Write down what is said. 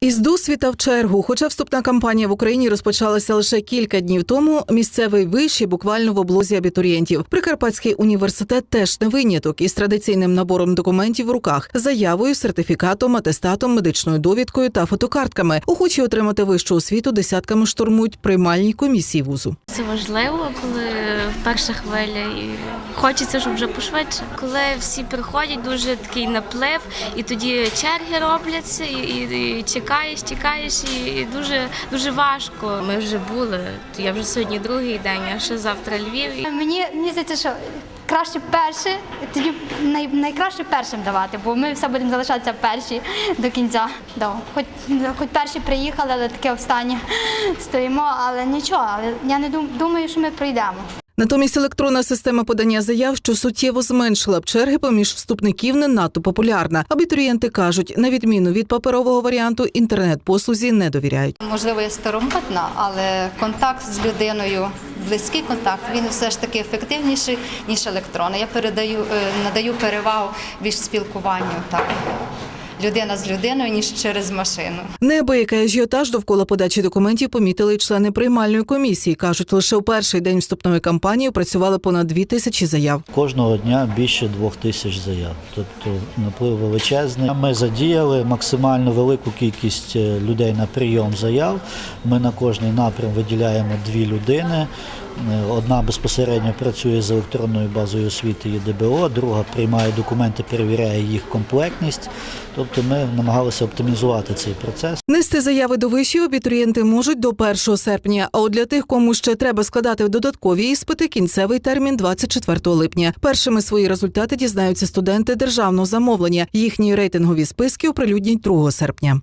Із досвіта в чергу, хоча вступна кампанія в Україні розпочалася лише кілька днів тому, місцевий виші буквально в облозі абітурієнтів. Прикарпатський університет теж не виняток із традиційним набором документів в руках, заявою, сертифікатом, атестатом, медичною довідкою та фотокартками. Охочі отримати вищу освіту десятками штурмують приймальні комісії вузу. Це важливо, коли перша хвиля, і хочеться, щоб вже пошвидше. Коли всі приходять, дуже такий наплив, і тоді черги робляться, і, і, і чекаєш, чекаєш, і, і дуже дуже важко. Ми вже були. Я вже сьогодні другий день, а ще завтра Львів. Мені мені здається, що краще перше, тоді най, найкраще першим давати, бо ми все будемо залишатися перші до кінця. Да. Хоч, хоч перші приїхали, але таке останнє стоїмо, але нічого. Але я не дум, думаю, що ми пройдемо. Натомість електронна система подання заяв, що суттєво зменшила б черги поміж вступників, не надто популярна. Абітурієнти кажуть, на відміну від паперового варіанту, інтернет-послузі не довіряють. Можливо, я старомодна, але контакт з людиною, близький контакт, він все ж таки ефективніший, ніж електронний. Я передаю, е, надаю перевагу більш спілкуванню так. Людина з людиною, ніж через машину. Неабиякий ажіотаж довкола подачі документів помітили й члени приймальної комісії. кажуть, лише у перший день вступної кампанії працювали понад дві тисячі заяв. Кожного дня більше двох тисяч заяв. Тобто наплив величезний. Ми задіяли максимально велику кількість е, людей на прийом заяв. Ми на кожний напрям виділяємо дві людини. Одна безпосередньо працює з електронною базою освіти і ДБО, друга приймає документи, перевіряє їх комплектність. Тобто ми намагалися оптимізувати цей процес. Нести заяви до вишів абітурієнти можуть до 1 серпня. А от для тих, кому ще треба складати додаткові іспити, кінцевий термін 24 липня. Першими свої результати дізнаються студенти державного замовлення. Їхні рейтингові списки оприлюднять 2 серпня.